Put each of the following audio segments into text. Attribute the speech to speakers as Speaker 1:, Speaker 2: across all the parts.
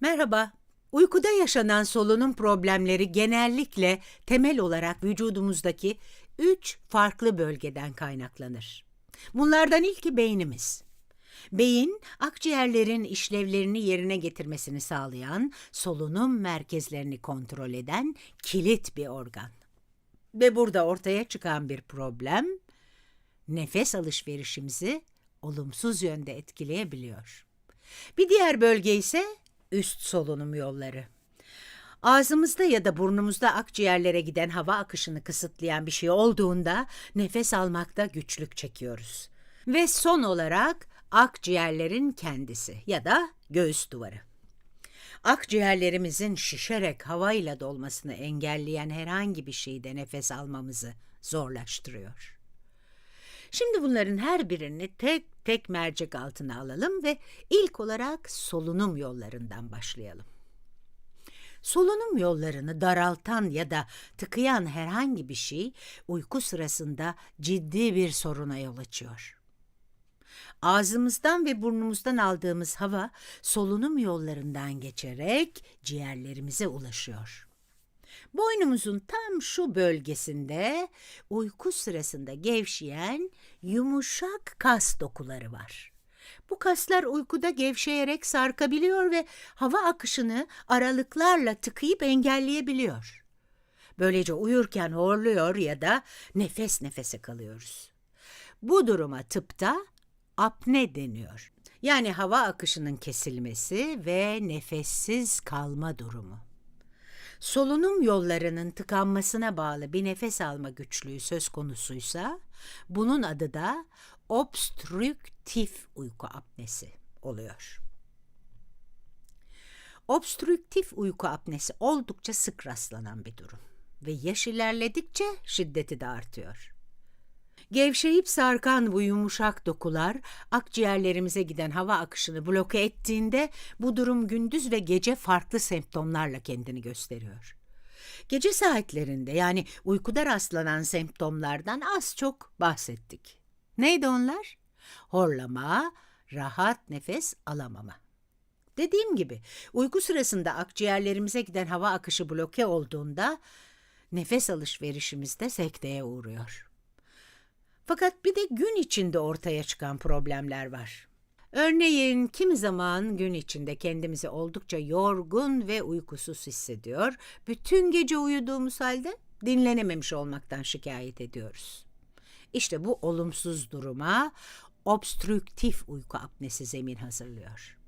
Speaker 1: Merhaba. Uykuda yaşanan solunum problemleri genellikle temel olarak vücudumuzdaki üç farklı bölgeden kaynaklanır. Bunlardan ilki beynimiz. Beyin, akciğerlerin işlevlerini yerine getirmesini sağlayan, solunum merkezlerini kontrol eden kilit bir organ. Ve burada ortaya çıkan bir problem, nefes alışverişimizi olumsuz yönde etkileyebiliyor. Bir diğer bölge ise üst solunum yolları. Ağzımızda ya da burnumuzda akciğerlere giden hava akışını kısıtlayan bir şey olduğunda nefes almakta güçlük çekiyoruz. Ve son olarak akciğerlerin kendisi ya da göğüs duvarı. Akciğerlerimizin şişerek havayla dolmasını engelleyen herhangi bir şeyde nefes almamızı zorlaştırıyor. Şimdi bunların her birini tek tek mercek altına alalım ve ilk olarak solunum yollarından başlayalım. Solunum yollarını daraltan ya da tıkayan herhangi bir şey uyku sırasında ciddi bir soruna yol açıyor. Ağzımızdan ve burnumuzdan aldığımız hava solunum yollarından geçerek ciğerlerimize ulaşıyor. Boynumuzun tam şu bölgesinde uyku sırasında gevşeyen yumuşak kas dokuları var. Bu kaslar uykuda gevşeyerek sarkabiliyor ve hava akışını aralıklarla tıkayıp engelleyebiliyor. Böylece uyurken horluyor ya da nefes nefese kalıyoruz. Bu duruma tıpta apne deniyor. Yani hava akışının kesilmesi ve nefessiz kalma durumu. Solunum yollarının tıkanmasına bağlı bir nefes alma güçlüğü söz konusuysa bunun adı da obstrüktif uyku apnesi oluyor. Obstrüktif uyku apnesi oldukça sık rastlanan bir durum ve yaş ilerledikçe şiddeti de artıyor. Gevşeyip sarkan bu yumuşak dokular akciğerlerimize giden hava akışını bloke ettiğinde bu durum gündüz ve gece farklı semptomlarla kendini gösteriyor. Gece saatlerinde yani uykuda rastlanan semptomlardan az çok bahsettik. Neydi onlar? Horlama, rahat nefes alamama. Dediğim gibi uyku sırasında akciğerlerimize giden hava akışı bloke olduğunda nefes alışverişimiz de sekteye uğruyor. Fakat bir de gün içinde ortaya çıkan problemler var. Örneğin kimi zaman gün içinde kendimizi oldukça yorgun ve uykusuz hissediyor. Bütün gece uyuduğumuz halde dinlenememiş olmaktan şikayet ediyoruz. İşte bu olumsuz duruma obstrüktif uyku apnesi zemin hazırlıyor.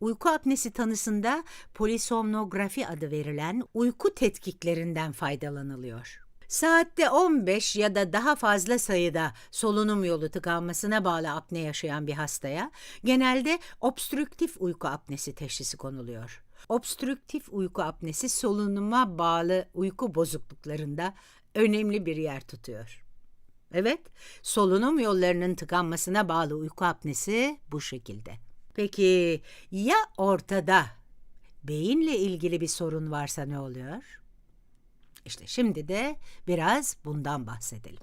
Speaker 1: Uyku apnesi tanısında polisomnografi adı verilen uyku tetkiklerinden faydalanılıyor. Saatte 15 ya da daha fazla sayıda solunum yolu tıkanmasına bağlı apne yaşayan bir hastaya genelde obstrüktif uyku apnesi teşhisi konuluyor. Obstrüktif uyku apnesi solunuma bağlı uyku bozukluklarında önemli bir yer tutuyor. Evet, solunum yollarının tıkanmasına bağlı uyku apnesi bu şekilde. Peki ya ortada beyinle ilgili bir sorun varsa ne oluyor? İşte şimdi de biraz bundan bahsedelim.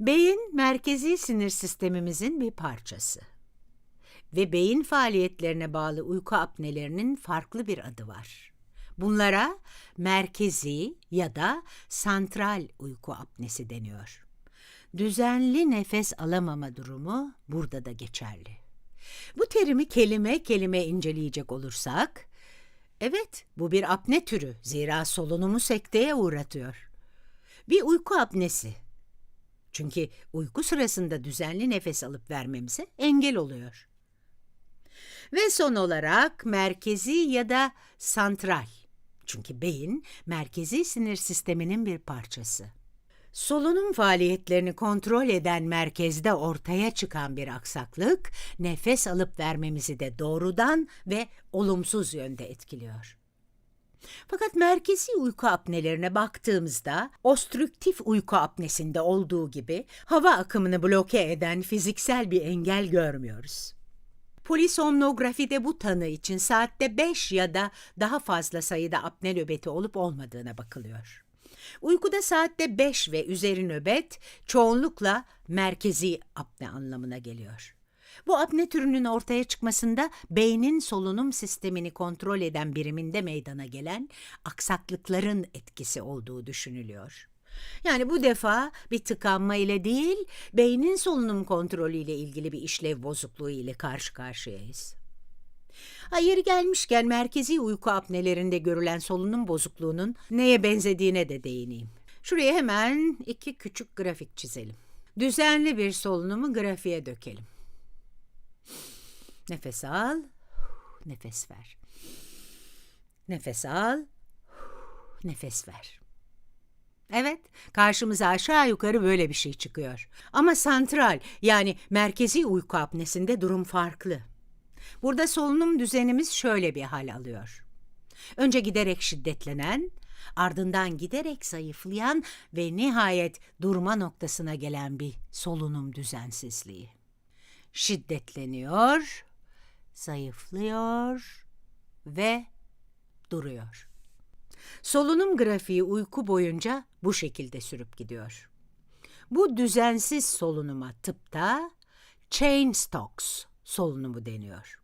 Speaker 1: Beyin merkezi sinir sistemimizin bir parçası. Ve beyin faaliyetlerine bağlı uyku apnelerinin farklı bir adı var. Bunlara merkezi ya da santral uyku apnesi deniyor. Düzenli nefes alamama durumu burada da geçerli. Bu terimi kelime kelime inceleyecek olursak, evet bu bir apne türü zira solunumu sekteye uğratıyor. Bir uyku apnesi. Çünkü uyku sırasında düzenli nefes alıp vermemize engel oluyor. Ve son olarak merkezi ya da santral. Çünkü beyin merkezi sinir sisteminin bir parçası. Solunum faaliyetlerini kontrol eden merkezde ortaya çıkan bir aksaklık, nefes alıp vermemizi de doğrudan ve olumsuz yönde etkiliyor. Fakat merkezi uyku apnelerine baktığımızda, ostrüktif uyku apnesinde olduğu gibi hava akımını bloke eden fiziksel bir engel görmüyoruz. Polisomnografide bu tanı için saatte 5 ya da daha fazla sayıda apne nöbeti olup olmadığına bakılıyor. Uykuda saatte 5 ve üzeri nöbet çoğunlukla merkezi apne anlamına geliyor. Bu apne türünün ortaya çıkmasında beynin solunum sistemini kontrol eden biriminde meydana gelen aksaklıkların etkisi olduğu düşünülüyor. Yani bu defa bir tıkanma ile değil, beynin solunum kontrolü ile ilgili bir işlev bozukluğu ile karşı karşıyayız. Hayır gelmişken merkezi uyku apnelerinde görülen solunum bozukluğunun neye benzediğine de değineyim. Şuraya hemen iki küçük grafik çizelim. Düzenli bir solunumu grafiğe dökelim. Nefes al, nefes ver. Nefes al, nefes ver. Evet, karşımıza aşağı yukarı böyle bir şey çıkıyor. Ama santral yani merkezi uyku apnesinde durum farklı. Burada solunum düzenimiz şöyle bir hal alıyor. Önce giderek şiddetlenen, ardından giderek zayıflayan ve nihayet durma noktasına gelen bir solunum düzensizliği. Şiddetleniyor, zayıflıyor ve duruyor. Solunum grafiği uyku boyunca bu şekilde sürüp gidiyor. Bu düzensiz solunuma tıpta chain stocks solunumu deniyor.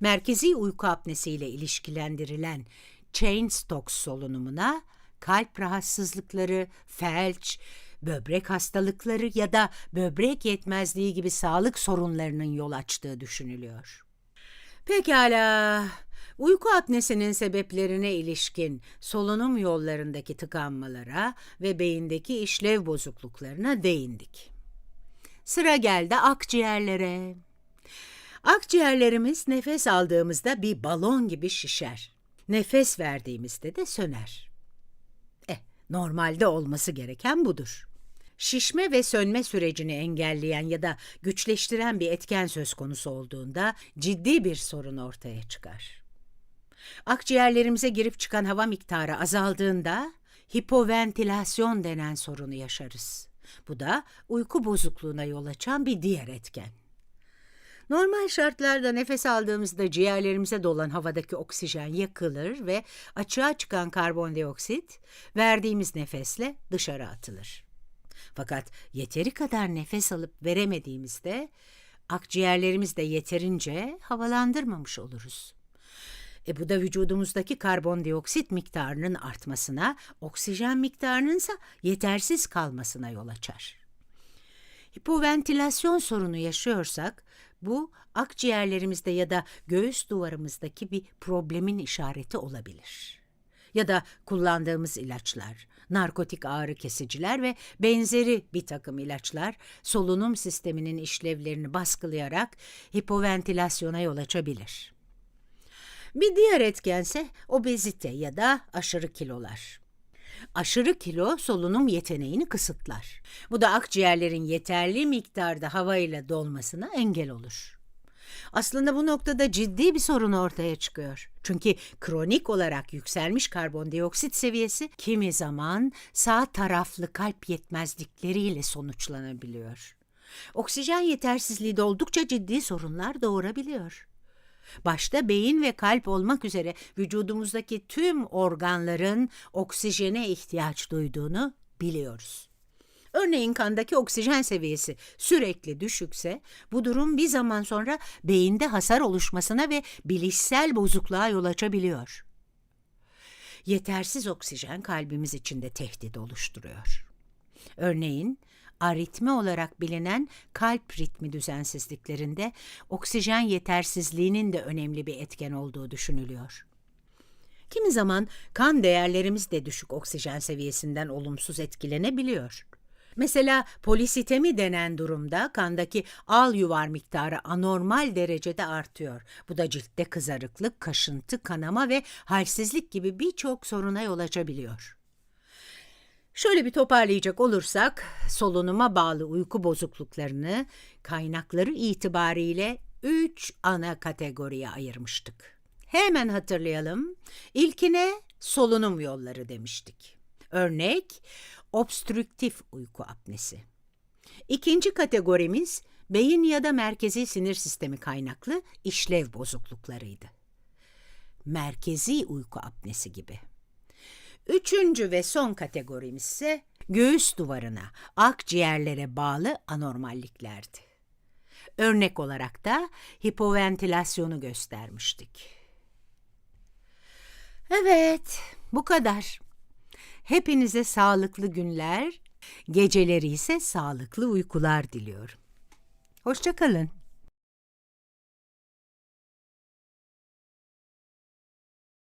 Speaker 1: Merkezi uyku apnesiyle ilişkilendirilen chain stocks solunumuna kalp rahatsızlıkları, felç, böbrek hastalıkları ya da böbrek yetmezliği gibi sağlık sorunlarının yol açtığı düşünülüyor. Pekala, uyku apnesinin sebeplerine ilişkin solunum yollarındaki tıkanmalara ve beyindeki işlev bozukluklarına değindik. Sıra geldi akciğerlere. Akciğerlerimiz nefes aldığımızda bir balon gibi şişer. Nefes verdiğimizde de söner. Eh, normalde olması gereken budur. Şişme ve sönme sürecini engelleyen ya da güçleştiren bir etken söz konusu olduğunda ciddi bir sorun ortaya çıkar. Akciğerlerimize girip çıkan hava miktarı azaldığında hipoventilasyon denen sorunu yaşarız. Bu da uyku bozukluğuna yol açan bir diğer etken. Normal şartlarda nefes aldığımızda ciğerlerimize dolan havadaki oksijen yakılır ve açığa çıkan karbondioksit verdiğimiz nefesle dışarı atılır. Fakat yeteri kadar nefes alıp veremediğimizde akciğerlerimiz de yeterince havalandırmamış oluruz. E bu da vücudumuzdaki karbondioksit miktarının artmasına, oksijen miktarının ise yetersiz kalmasına yol açar. Hipoventilasyon sorunu yaşıyorsak bu akciğerlerimizde ya da göğüs duvarımızdaki bir problemin işareti olabilir. Ya da kullandığımız ilaçlar, narkotik ağrı kesiciler ve benzeri bir takım ilaçlar solunum sisteminin işlevlerini baskılayarak hipoventilasyona yol açabilir. Bir diğer etkense obezite ya da aşırı kilolar. Aşırı kilo solunum yeteneğini kısıtlar. Bu da akciğerlerin yeterli miktarda havayla dolmasına engel olur. Aslında bu noktada ciddi bir sorun ortaya çıkıyor. Çünkü kronik olarak yükselmiş karbondioksit seviyesi kimi zaman sağ taraflı kalp yetmezlikleriyle sonuçlanabiliyor. Oksijen yetersizliği de oldukça ciddi sorunlar doğurabiliyor. Başta beyin ve kalp olmak üzere vücudumuzdaki tüm organların oksijene ihtiyaç duyduğunu biliyoruz. Örneğin kandaki oksijen seviyesi sürekli düşükse bu durum bir zaman sonra beyinde hasar oluşmasına ve bilişsel bozukluğa yol açabiliyor. Yetersiz oksijen kalbimiz için de tehdit oluşturuyor. Örneğin aritmi olarak bilinen kalp ritmi düzensizliklerinde oksijen yetersizliğinin de önemli bir etken olduğu düşünülüyor. Kimi zaman kan değerlerimiz de düşük oksijen seviyesinden olumsuz etkilenebiliyor. Mesela polisitemi denen durumda kandaki al yuvar miktarı anormal derecede artıyor. Bu da ciltte kızarıklık, kaşıntı, kanama ve halsizlik gibi birçok soruna yol açabiliyor. Şöyle bir toparlayacak olursak, solunuma bağlı uyku bozukluklarını kaynakları itibariyle üç ana kategoriye ayırmıştık. Hemen hatırlayalım. İlkine solunum yolları demiştik. Örnek, obstrüktif uyku apnesi. İkinci kategorimiz beyin ya da merkezi sinir sistemi kaynaklı işlev bozukluklarıydı. Merkezi uyku apnesi gibi. Üçüncü ve son kategorimiz ise göğüs duvarına, akciğerlere bağlı anormalliklerdi. Örnek olarak da hipoventilasyonu göstermiştik. Evet, bu kadar. Hepinize sağlıklı günler, geceleri ise sağlıklı uykular diliyorum. Hoşçakalın.